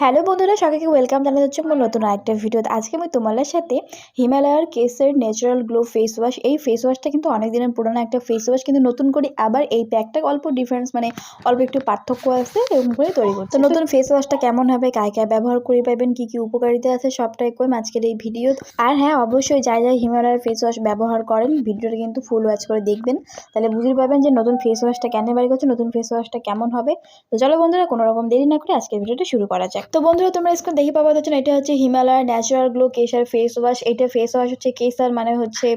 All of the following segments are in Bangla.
হ্যালো বন্ধুরা, সবাইকে ওয়েলকাম জানাতে হচ্ছে আমার নতুন আরেকটা ভিডিও আজকে আমি তোমাদের সাথে হিমালয়ার কেসের ন্যাচারাল গ্লো ফেস ওয়াশ এই ফেস ওয়াশটা কিন্তু অনেক দিনের পুরোনো একটা ফেস ওয়াশ কিন্তু নতুন করে আবার এই প্যাকটা অল্প ডিফারেন্স মানে অল্প একটু পার্থক্য আছে এরকম করে তৈরি করছে। তো নতুন ফেস ওয়াশটা কেমন হবে কায় কায় ব্যবহার করে পাবেন, কী কী উপকারিতা আছে, সবটাই কম আজকের এই ভিডিও আর হ্যাঁ অবশ্যই যাই যাই হিমালয়ার ফেস ওয়াশ ব্যবহার করেন ভিডিওটা কিন্তু ফুল ওয়াচ করে দেখবেন। তাহলে বুঝতে পারবেন যে নতুন ফেস ওয়াশটা কেন বাড়ি করছে, নতুন ফেস ওয়াশটা কেমন হবে। তো চলো বন্ধুরা, কোনো রকম দেরি না করে আজকের ভিডিওটা শুরু করা যাক। তো বন্ধুরা, তোমরা স্কুল দেখে যাচ্ছে না, এটা হচ্ছে হিমালয়ার natural glow Kesar face wash এটা ফেস ওয়াশ হচ্ছে কেসার মানে হচ্ছে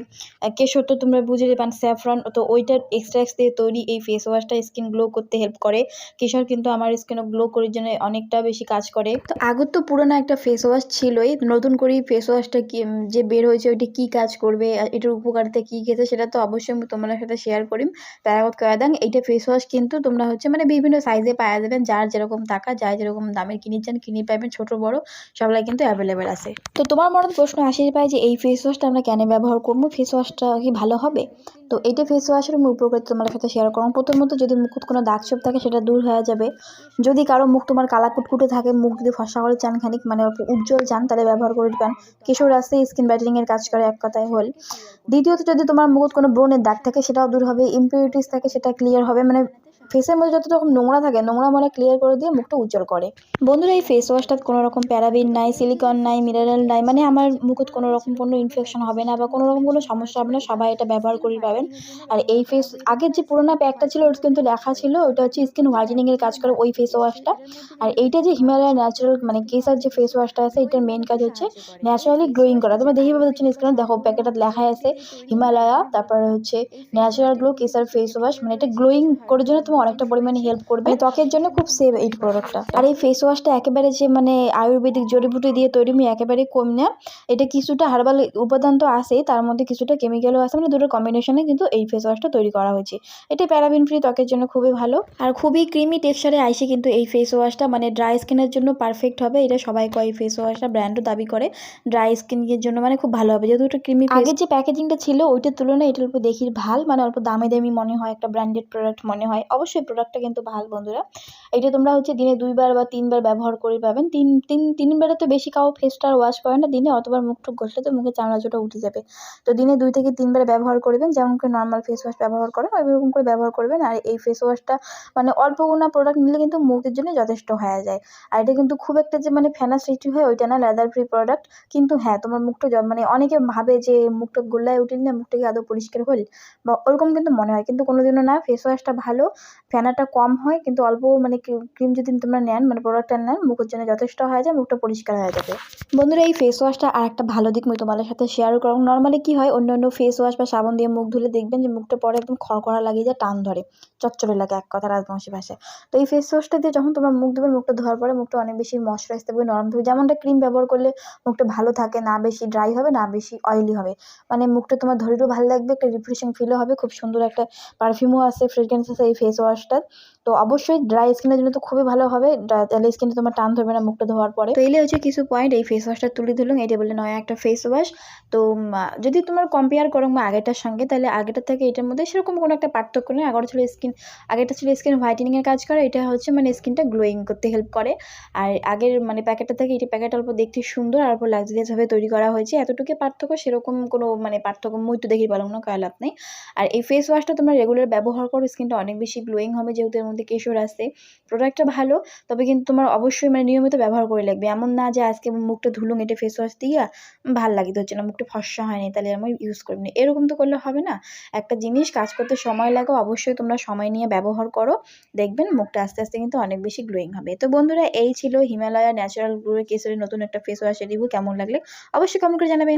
কেশর তো তোমরা বুঝে পান স্যাফরন তো ওইটার এক্সট্রাক্স দিয়ে তৈরি এই ফেস ওয়াশটা স্কিন গ্লো করতে হেল্প করে। কেশর কিন্তু আমার স্কিনও গ্লো করার জন্য অনেকটা বেশি কাজ করে। তো আগের তো পুরোনো একটা ফেস ওয়াশ ছিলই, নতুন করে ফেস ওয়াশটা কি যে বের হয়েছে, ওইটা কি কাজ করবে এটার উপকারিতা কী গেছে, সেটা তো অবশ্যই আমি তোমাদের সাথে শেয়ার করি প্যারাগত কয়াদাং এইটা ফেস ওয়াশ কিন্তু তোমরা হচ্ছে মানে বিভিন্ন সাইজে পাওয়া যাবেন যার যেরকম টাকা, যার যেরকম দামের কিনেছেন কিনে পাবেন ছোট, বড় সবলাই কিন্তু অ্যাভেলেবেল আছে। তো তোমার মনে প্রশ্ন আসেই পায় যে এই ফেস ওয়াশটা আমরা কেন ব্যবহার করব? ফেস ওয়াশটা কি ভালো হবে? তো এইটা ফেস ওয়াশের আমি উপকারিতা তোমার সাথে শেয়ার করব। প্রথমত যদি মুখত কোনো দাগ ছোপ থাকে, সেটা দূর হয়ে যাবে। যদি কারও মুখ তোমার কালা কুটকুটে থাকে, মুখ যদি ফসা করে চান খানিক মানে উজ্জ্বল চান, তাহলে ব্যবহার করে দিবেন। কিশোর আসতে স্কিন ব্রাইটেনিং এর কাজ করে, এক কথায় হল। দ্বিতীয়ত যদি তোমার মুখত কোনো ব্রণের দাগ থাকে, সেটাও দূর হবে। ইম্পিউরিটিস থাকে, সেটা ক্লিয়ার হবে। মানে ফেসের মধ্যে যত রকম নোংরা থাকে, নোংরা মানে ক্লিয়ার করে দিয়ে মুখটা উজ্জ্বল করে। বন্ধুরা, এই ফেস ওয়াশটা কোনো রকম প্যারাবিন নাই সিলিকন নাই মিনারেল নাই মানে আমার মুখত কোনো রকম কোনো ইনফেকশন হবে না বা কোনো রকম কোনো সমস্যা হবে না, সবাই এটা ব্যবহার করে পাবেন। আর এই ফেস আগের যে পুরোনো প্যাকটা ছিল, ওটা কিন্তু লেখা ছিল, ওটা হচ্ছে স্কিন হোয়াইটেনিং এর কাজ করে ওই ফেস ওয়াশটা আর এইটা যে হিমালয় ন্যাচারাল মানে কেসার যে ফেস ওয়াশটা আছে, এটার মেন কাজ হচ্ছে ন্যাচারালি গ্লোয়িং করা। তোমরা দেখে পাবে হচ্ছে স্ক্রিনে দেখো প্যাকেটে লেখা আছে হিমালয়া তারপরে হচ্ছে natural glow Kesar face wash মানে এটা গ্লোয়িং করার জন্য তোমার অনেকটা পরিমাণে হেল্প করবে। মানে ত্বকের জন্য খুব সেভ এই প্রোডাক্টটা আর এই ফেস ওয়াশটা একেবারে যে মানে আয়ুর্বেদিক জড়িবুটি দিয়ে তৈরি আমি একেবারে কম না। এটা কিছুটা হার্বাল উপাদান তো আছেই, তার মধ্যে কিছুটা কেমিক্যালও আসে মানে দুটোর কম্বিনেশনে কিন্তু এই ফেস ওয়াশটা তৈরি করা হয়েছে। এটা প্যারাবিন ফ্রি ত্বকের জন্য খুবই ভালো। আর খুবই ক্রিমি টেক্সচারে আইসে কিন্তু এই ফেস ওয়াশটা মানে ড্রাই স্কিনের জন্য পারফেক্ট হবে। এটা সবাই কয় এই ফেস ওয়াশটা ব্র্যান্ডও দাবি করে। ড্রাই স্কিনের জন্য মানে খুব ভালো হবে। যেহেতু এটা ক্রিমি আগের যে প্যাকেজিংটা ছিল, ওইটার তুলনায় এটার উপর দেখি ভালো। মানে অল্প দামে দামি মনে হয়, একটা ব্র্যান্ডেড প্রোডাক্ট মনে হয়। অবশ্যই প্রোডাক্টটা কিন্তু ভালো, বন্ধুরা। এটা তোমরা হচ্ছে দিনে দুইবার বা তিনবার ব্যবহার করে পাবেন। তিন তিন, তিনবারে তো বেশি কাউ ফেসটা ওয়াশ করে না। দিনে অতবার মুখ টুক ঘষলে তো মুখে চামড়া চোটা উঠে যাবে। তো দিনে দুই থেকে তিনবার ব্যবহার করবেন। যেমন করে নর্মাল ফেস ওয়াশ ব্যবহার করেন, ওইরকম করে ব্যবহার করবেন। আর এই ফেস ওয়াশটা মানে অল্প গুণা প্রোডাক্ট নিলে কিন্তু মুখের জন্য যথেষ্ট হয়ে যায়। আর এটা কিন্তু খুব একটা যে মানে ফেনা সৃষ্টি হয়, ওইটা না লেদার ফ্রি প্রোডাক্ট কিন্তু হ্যাঁ তোমার মুখটা মানে অনেকে ভাবে যে মুখটা গোল্লায় উঠিল না মুখটা কি আদৌ পরিষ্কার হল? বা ওরকম কিন্তু মনে হয়। কিন্তু কোনোদিনও না ফেস ওয়াশটা ভালো। ফেনাটা কম হয়, কিন্তু অল্প মানে ক্রিম যদি তোমরা নেন মানে প্রোডাক্টটা নেন মুখের জন্য যথেষ্ট হয়ে যায়, মুখটা পরিষ্কার হয়ে যাবে। বন্ধুরা, এই ফেস ওয়াশটা আর একটা ভালো দিক আমি তোমাদের সাথে শেয়ার করব। নর্মালি কি হয় অন্য অন্য ফেস ওয়াশ বা সাবান দিয়ে মুখ ধুলে দেখবেন যে মুখটা পরে একদম খড়খড়া লাগিয়ে যায়, টান ধরে, চচ্চড়ে লাগে এক কথা রাজবংশী ভাষায়। তো এই ফেস ওয়াশটা দিয়ে যখন তোমরা মুখ ধুবে, মুখটা ধোয়ার পরে মুখটা অনেক বেশি ময়শ্চারাইজ থাকবে, নরম থাকবে। যেমনটা ক্রিম ব্যবহার করলে মুখটা ভালো থাকে, না বেশি ড্রাই হবে, না বেশি অয়েলি হবে। মানে মুখটা তোমার ধরেও ভালো লাগবে, একটা রিফ্রেশিং ফিলও হবে। খুব সুন্দর একটা পারফিউমও আছে ফ্রেগ্রেন্স আছে এই ফেস ওয়াশটার তো অবশ্যই ড্রাই স্কিনের জন্য তো খুবই ভালো হবে। তাহলে স্কিনে তোমার টান ধরবে না মুখটা ধোয়ার পরে। তো এইলে হচ্ছে কিছু পয়েন্ট এই ফেস ওয়াশটা তুলে ধরলাম এটা বলে নয় একটা ফেস ওয়াশ তো যদি তোমার কম্পেয়ার করো বা আগেরটার সঙ্গে, তাহলে আগেরটার থেকে এটার মধ্যে সেরকম কোনো একটা পার্থক্য নেই। আগের ছিল স্কিন আগেরটা ছিল স্কিন হোয়াইটেনিং এর কাজ করে। এটা হচ্ছে মানে স্কিনটা গ্লোয়িং করতে হেল্প করে। আর আগের মানে প্যাকেটটা থেকে এটা প্যাকেট অল্প দেখতে সুন্দর আর অল্প লাক্সারিয়াস ভাবে তৈরি করা হয়েছে। এতটুকু পার্থক্য সেরকম কোনো মানে পার্থক্য মই তো দেখি পারলাম না কয় লাভ নেই। আর এই ফেস ওয়াশটা তোমরা রেগুলার ব্যবহার করো স্কিনটা অনেক বেশি গ্লোয়িং হবে যেহেতু এর মধ্যে কেশর আছে প্রোডাক্টটা ভালো, তবে কিন্তু তোমার অবশ্যই মানে নিয়মিত ব্যবহার করে লাগবে এমন না যে আজকে মুখটা ধুলুম এটা ফেস ওয়াশ দিয়া ভালো লাগিতে হচ্ছে না, মুখটা ফর্সা হয়নি তাহলে আমি ইউজ করবি না এরকম তো করলে হবে না। একটা জিনিস, কাজ করতে সময় লাগে, অবশ্যই তোমরা সময় নিয়ে ব্যবহার করো। দেখবেন মুখটা আস্তে আস্তে কিন্তু অনেক বেশি গ্লোয়িং হবে। তো বন্ধুরা, এই ছিল হিমালয়া ন্যাচারাল গ্লো কেসের নতুন একটা ফেস ওয়াশের রিভিউ কেমন লাগলে অবশ্যই কমেন্ট করে জানাবেন।